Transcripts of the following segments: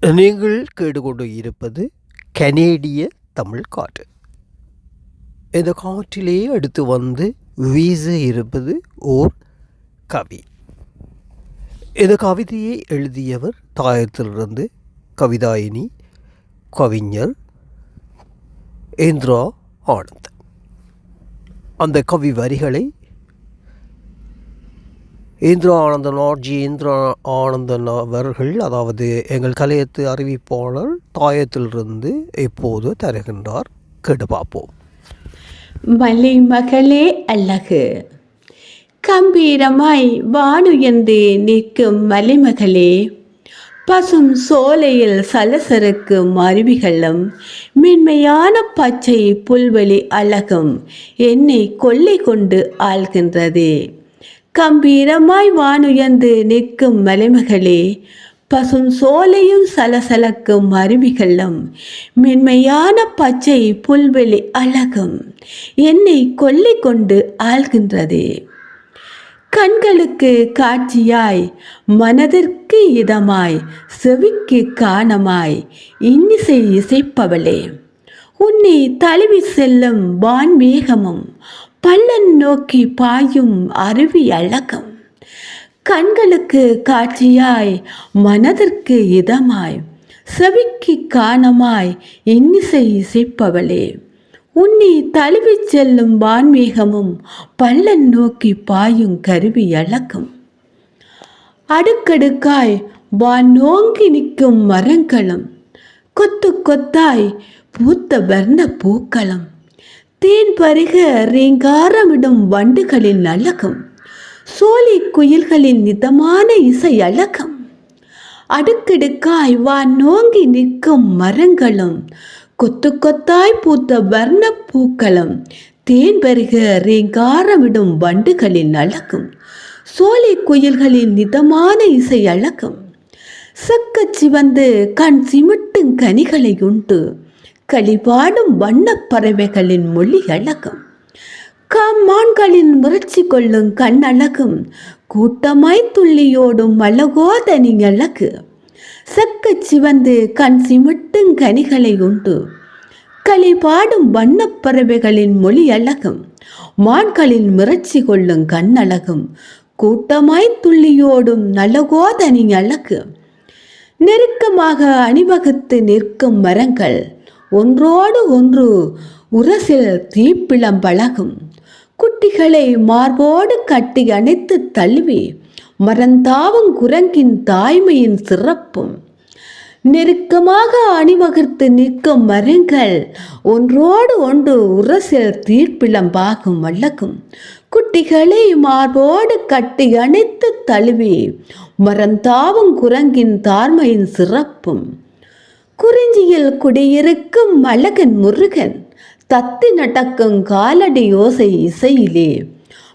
நீங்கள் கேட்டுக்கொண்டு இருப்பது கனேடிய தமிழ் காற்று. இந்த காற்றிலேயே அடுத்து வந்து வீச இருப்பது ஓர் கவி. இந்த கவிதையை எழுதியவர் தாயத்திலிருந்து கவிதாயினி கவிஞர் இந்திரா ஆனந்த். அந்த கவி வரிகளை இந்திரா ஆனந்தன் ஆர்ஜி இந்திரா ஆனந்தன் அவர்கள் அதாவது எங்கள் கலையத்து அறிவிப்பாளர் தாயத்திலிருந்து இப்போது தருகின்றார். கேட்டு பார்ப்போம். மலை மகளே அழகு கம்பீரமாய் வானுயர்ந்து நிற்கும் மலைமகளே பசும் சோலையில் சலசருக்கும் அருவிகளும் மென்மையான பச்சை புல்வெளி அழகும் என்னை கொள்ளை கொண்டு ஆள்கின்றது. கம்பீரமாய் வானுயர்ந்து நிற்கும் மலைமகளே பசும் சோலையும் சலசலக்கும் அருவிகளும் மென்மையான பச்சை புல்வெளி அழகும் என்னை கொள்ளை கொண்டு ஆள்கின்றது. கண்களுக்கு காட்சியாய் மனதிற்கு இதமாய் செவிக்கு காணமாய் இன்னிசை இசைப்பவளே உன்னை தழுவி செல்லும் வான்மேகமும் பள்ளன் நோக்கி பாயும் அருவி அழகம். கண்களுக்கு காட்சியாய் மனதிற்கு இதமாய் செவிக்கு காணமாய் இன்னிசை இசைப்பவளே உன்னி தழுவிச் செல்லும் வான்மேகமும் பள்ளன் நோக்கி பாயும் கருவி அழகும். அடுக்கடுக்காய் வான் நோங்கி நிற்கும் மரங்களும் கொத்து கொத்தாய் பூத்த வர்ண பூக்களும். தேன் பருக ரீங்காரமிடும் வண்டுகளின் அழகம் சோலை குயில்களின் நிதமான இசை அழகம். அடுக்கடுக்காய் வான் நோங்கி நிற்கும் மரங்களும் கொத்து கொத்தாய் பூத்த வர்ண பூக்களும் தேன் பெருக ரீங்காரமிடும் வண்டுகளின் அழகும் சோலை குயில்களின் நிதமான இசை அழகம். செக்கச் சிவந்து கண் சிமிட்டும் கனிகளை உண்டு களிபாடும் வண்ணப் பறவைகளின் மொழி அழகும் காமான்களின் முறைச்சி கொள்ளும் கண் அழகும் கூட்டமாய் துள்ளியோடும் அழகோதனி அழகு. செக்கச் சிவந்து கண் சிமிட்டும் கனிகளை உண்டு. களி பாடும் வண்ணப் பறவைகளின் மொழி அழகும் மான்களின் மிரட்சி கொள்ளும் கண்ணழகும் கூட்டமாய் துள்ளியோடும் நலகோதனி அழகு. நெருக்கமாக அணிவகுத்து நிற்கும் மரங்கள் ஒன்றோடு ஒன்று உரசில் தீப்பிளம் பழகும். குட்டிகளை மார்போடு கட்டி அணைத்து தழுவி மறந்தாவும் குரங்கின் தாய்மையின் சிறப்பும். நெருக்கமாக அணிவகுத்து நிற்கும் மரங்கள் ஒன்றோடு ஒன்று உரசில் தீர்ப்பிளம்பாகும் வழக்கும் குட்டிகளை மார்போடு கட்டி அணைத்து தழுவி மறந்தாவும் குரங்கின் தார்மையின் சிறப்பும். குறிஞ்சியில் குடியிருக்கும் மலகன் முருகன் தத்தி நடக்கும் காலடி யோசை இசையிலே.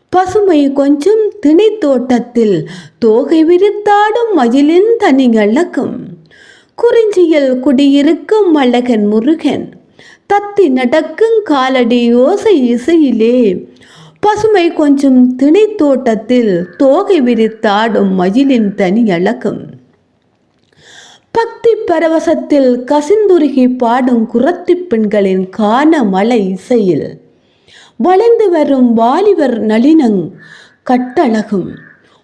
பசுமை கொஞ்சம் திணை தோட்டத்தில் தோகை விரித்தாடும் மயிலின் தனி அழகும். குறிஞ்சியில் குடியிருக்கும் மலகன் முருகன் தத்தி நடக்கும் காலடி யோசை இசையிலே. பசுமை கொஞ்சம் திணை தோட்டத்தில் தோகை விரித்தாடும் மயிலின் தனி அழகும். பக்தி பரவசத்தில் கசிந்துருகி பாடும் குரத்தி பெண்களின் கான மலை இசையில். வளைந்து வரும் வாலிபர் நளினங் கட்டழகும்.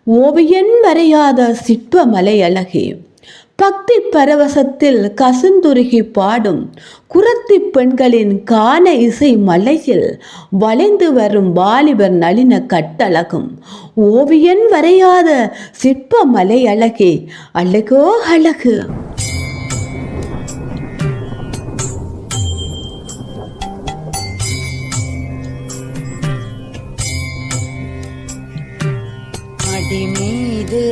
ஓவியன் வரையாத சிற்ப மலை அழகே. பக்தி பரவசத்தில் கசுந்துருகி பாடும் குரத்தி பெண்களின் கான இசை மலையில் வளைந்து வரும் வாலிபர் நளின கட்டழகும். ஓவியன் வரையாத சிற்ப மலை அழகே அழகோ அழகு.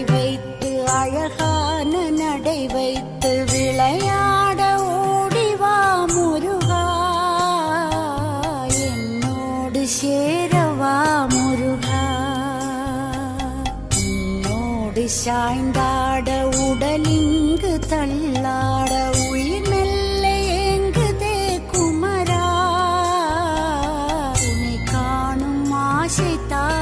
வைத்து அழகான நடை வைத்து விளையாட ஓடிவா முருகா. என்னோடு சேரவா முருகா. என்னோடு சாய்ந்தாட உடலிங்கு தள்ளாட உயிர் குமரா. உனை காணும் ஆசை தான்